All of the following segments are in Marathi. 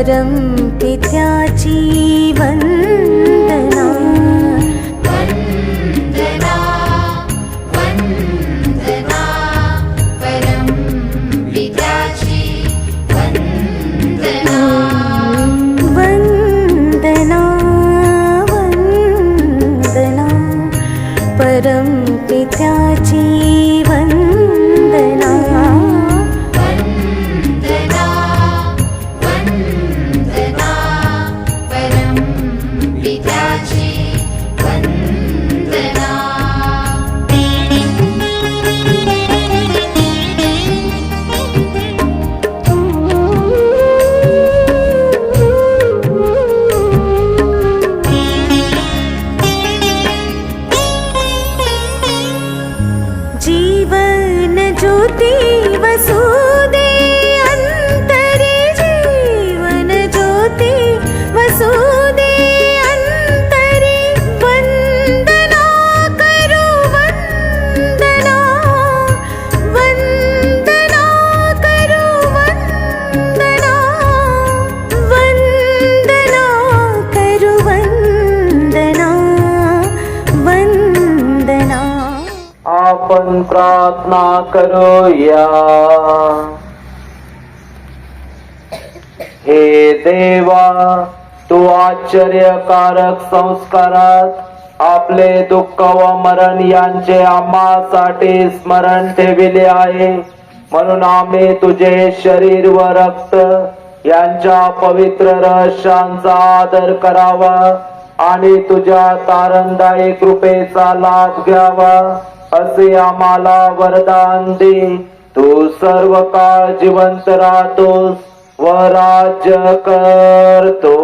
परमपित्याची जीवन आपण प्रार्थना करूया. हे देवा तू आश्चर्यकारक संस्कारात आपले दुःख व मरण यांचे आम्हासाठी स्मरण ठेविले आहे. म्हणून आम्ही तुझे शरीर व रक्त यांच्या पवित्र रहस्यांचा आदर करावा आणि तुझ्या तारणदायी कृपेचा लाभ घ्यावा. असे आम्हाला वरदान दे. तू सर्व काळ जिवंत राहतोस व राज्य करतो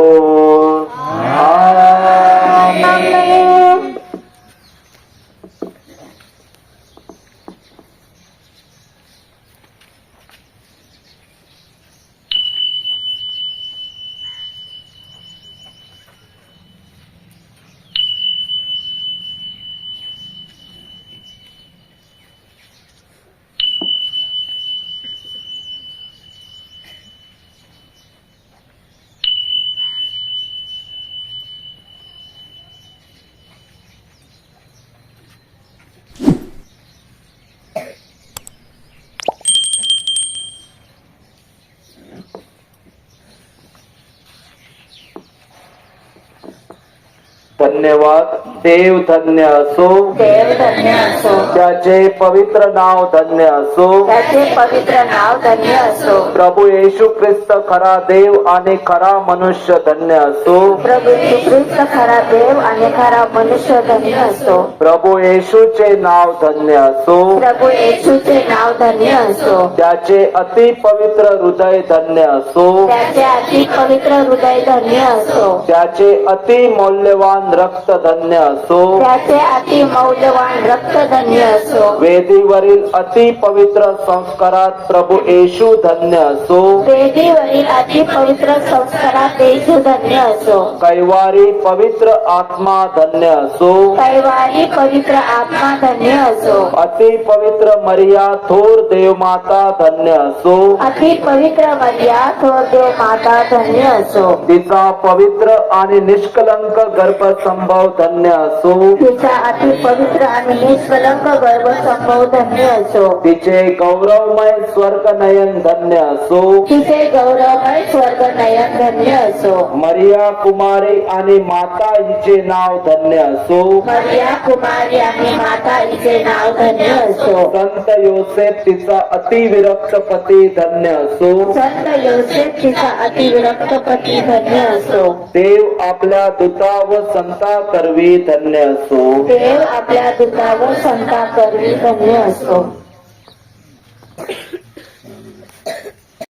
धन्यवाद देव धन्य असो देव धन्य असो त्याचे पवित्र नाव धन्य असो त्याचे पवित्र नाव धन्य असो प्रभू येशू ख्रिस्त खरा देव आणि खरा मनुष्य धन्य असो प्रभू येशू ख्रिस्त खरा देव आणि खरा मनुष्य धन्य असो प्रभू येशूचे नाव धन्य असो प्रभू येशूचे नाव धन्य असो त्याचे अति पवित्र हृदय धन्य असो त्याचे अति पवित्र हृदय धन्य असो त्याचे अति मौल्यवान रक्त धन्य असो. त्याचे अति मौल्यवान रक्त धन्य असो. वेदीवरील अति पवित्र संस्कारात प्रभू येशू धन्य असो. वेदीवरील अति पवित्र संस्कारात येशू धन्य असो. कैवारी पवित्र आत्मा धन्य असो. कैवारी पवित्र आत्मा धन्य असो. अति पवित्र मरिया थोर देवमाता धन्य असो. अति पवित्र मर्या थोर देव माता धन्य असो. तिचा पवित्र आणि निष्कलंक गर्भसंभव धन्य असो. तिचा अति पवित्र आणि निष्कलंक गर्भ संभव धन्य असो. तिचे गौरवमय स्वर्गनयन धन्य असो. तिचे गौरवमय स्वर्ग नयन धन्य असो. मरिया कुमारी आणि माता हिचे नाव धन्य असो. मर्या कुमारी आणि माता हिचे नाव धन्य असो. संत योसेफ तिचा अतिविरक्त पती धन्य असो. संत योसेफ तिचा अतिविरक्त पती धन्य असो. देव आपल्या दूता व संता करवी धन्य असो. देव आपल्या दुधावर संता करवी धन्य असो.